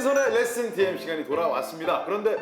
전지선의 레슨 DM 시간이 돌아왔습니다. 그런데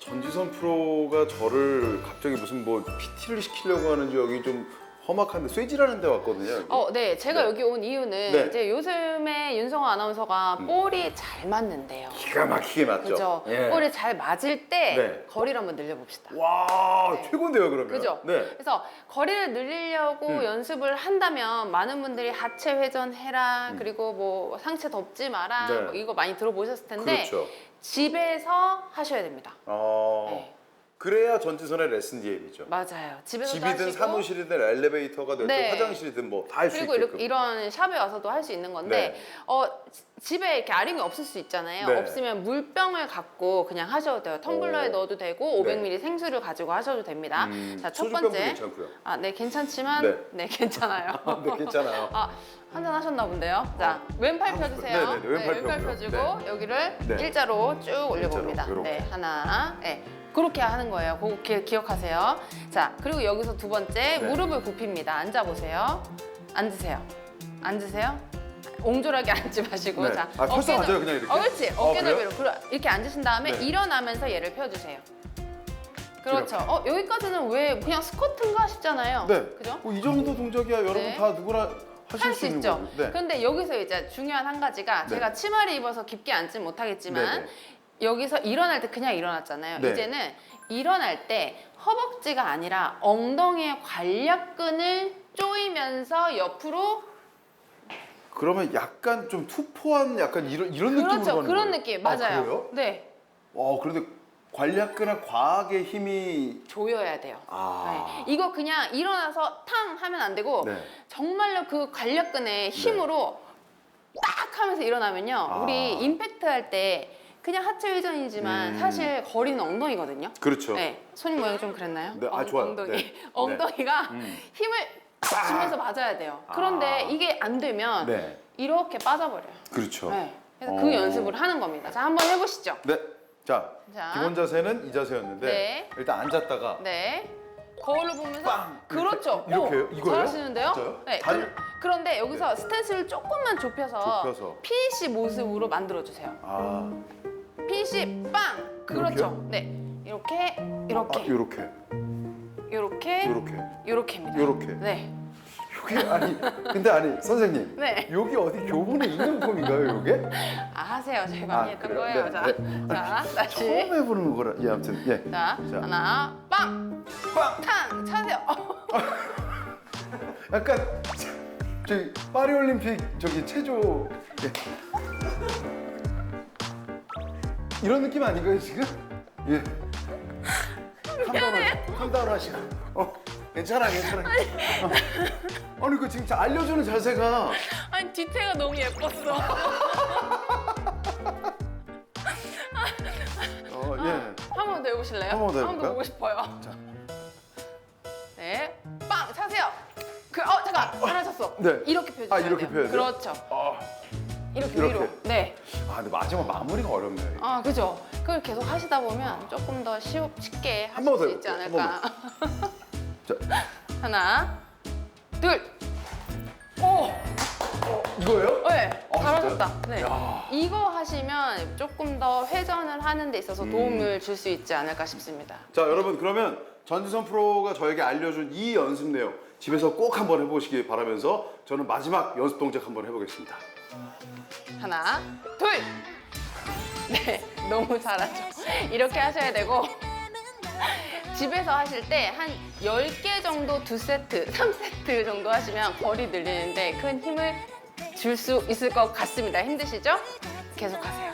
전지선 프로가 저를 갑자기 무슨 뭐 PT를 시키려고 하는지 여기 좀 험악한데 쇠질하는 데 왔거든요. 어, 네. 제가 네. 여기 온 이유는 네. 음. 이제 요즘에 윤성호 아나운서가 볼이 잘 맞는데요. 기가 막히게 맞죠. 그죠? 예. 볼이 잘 맞을 때 네. 거리를 한번 늘려봅시다. 와 네. 최고인데요 그러면. 그죠? 네. 그래서 거리를 늘리려고 음. 연습을 한다면 많은 분들이 하체 회전 해라 그리고 뭐 상체 덮지 마라 네. 뭐 이거 많이 들어보셨을 텐데 그렇죠. 집에서 하셔야 됩니다. 어. 네. 그래야 전지선의 레슨 DM이죠. 맞아요. 집에서 집이든 사무실이든 엘리베이터가 됐든 네. 화장실이든 뭐 다 할 수 그리고 있게끔. 이런 샵에 와서도 할 수 있는 건데 네. 어 지- 집에 이렇게 아령이 없을 수 있잖아요. 네. 없으면 물병을 갖고 그냥 하셔도 돼요. 텀블러에 오. 넣어도 되고 500ml 생수를 가지고 하셔도 됩니다. 음, 자, 첫 소주병도 번째. 괜찮고요. 아, 네, 괜찮지만 네. 네, 괜찮아요. 네 괜찮아요. 아, 한잔 하셨나 본데요. 자, 왼팔 펴주세요. 아, 네네네, 왼팔 펴고요. 펴주고 여기를 네. 일자로 쭉 올려봅니다. 일자로, 네, 요렇게. 하나, 네. 그렇게 하는 거예요. 기, 기억하세요. 자, 그리고 여기서 두 번째 네. 무릎을 굽힙니다. 앉아보세요. 앉으세요. 앉으세요. 옹졸하게 앉지 마시고 네. 자 아, 어깨 앉아요, 넓- 그냥 이렇게? 어, 그렇지 어, 어깨? 넓이로 그러- 이렇게 앉으신 다음에 네. 일어나면서 얘를 펴주세요. 그렇죠. 어 여기까지는 왜 그냥 스쿼트인가 싶잖아요. 네. 그죠? 뭐이 정도 동작이야 여러분 네. 다 누구나 하실 할수 있는 있죠. 거고. 네. 근데 여기서 이제 중요한 한 가지가 네. 제가 치마를 입어서 깊게 앉진 못하겠지만 네네. 여기서 일어날 때 그냥 일어났잖아요. 네. 이제는 일어날 때 허벅지가 아니라 엉덩이의 관략근을 조이면서 옆으로 그러면 약간 좀 투포한 약간 이런 이런 느낌으로 그렇죠. 가는 그런 거예요? 느낌 아, 맞아요. 그래요? 네. 와 그런데 관략근의 과학의 힘이 조여야 돼요. 아. 네. 이거 그냥 일어나서 탕 하면 안 되고 네. 정말로 그 관략근의 힘으로 딱 하면서 일어나면요. 아. 우리 임팩트 할 때 그냥 하체 회전이지만 음. 사실 거리는 엉덩이거든요. 그렇죠. 네. 손님 모양이 좀 그랬나요? 네, 아, 좋아요. 엉덩이. 네. 엉덩이가 음. 힘을 딱 주면서 맞아야 돼요. 그런데 아. 이게 안 되면 네. 이렇게 빠져버려요. 그렇죠. 네. 그래서 어. 그 연습을 하는 겁니다. 자, 한번 해보시죠. 네. 자, 자. 기본 자세는 이 자세였는데 네. 일단 앉았다가 네. 거울을 보면서 빵! 그렇죠. 이렇게, 오, 이렇게요? 이거예요? 잘하시는데요? 진짜요? 네. 다리- 그, 런데 여기서 스탠스를 조금만 좁혀서, 좁혀서. PC 모습으로 만들어 주세요. 아, PC 빵. 그렇죠. 네. 이렇게 아 이렇게 요렇게 이렇게 요렇게 이렇게입니다. 요렇게. 네. 요게 아니 근데 아니 선생님 네. 여기 어디 교문에 있는 폼인가요 요게? 아 하세요. 저희 아, 많이 했던 그래요? 거예요. 네, 자, 네. 자, 다시. 처음 해보는 거라 예 아무튼 예. 자, 자. 하나, 빵, 빵! 탕, 차세요. 어, 약간 저기 파리 올림픽 저기 체조 예. 이런 느낌 아닌가요 지금? 예. 캄다운 캄다운 하시고 어 괜찮아 괜찮아 어. 아니 그 자- 알려주는 자세가 아니 뒤태가 너무 예뻤어. 어 예. 한 번 더 해보실래요? 한번더 한 해볼까요? 보고 싶어요. 네, 빵 차세요. 그, 어 잠깐 하나 쳤어. 네. 이렇게 펴주세요. 아, 이렇게 펴야 돼요? 그렇죠. 아, 이렇게, 이렇게. 위로. 네. 아 근데 마지막 마무리가 어렵네요. 아 그죠. 그걸 계속 하시다 보면 조금 더 쉬우, 쉽게 한 하실 번더 수 있지 해볼게요. 한 않을까. 자 하나, 둘. 오, 이거예요? 네, 아, 잘하셨다. 네. 야. 이거 하시면 조금 더 회전을 하는 데 있어서 음. 도움을 줄 수 있지 않을까 싶습니다. 자 여러분 그러면 전지선 프로가 저에게 알려준 이 연습 내용 집에서 꼭 한번 해보시기 바라면서 저는 마지막 연습 동작 한번 해보겠습니다. 하나, 둘. 네, 너무 잘하죠. 이렇게 하셔야 되고 집에서 하실 때 한 10개 정도 두 세트, 3세트 정도 하시면 거리 늘리는데 큰 힘을 줄 수 있을 것 같습니다. 힘드시죠? 계속 하세요.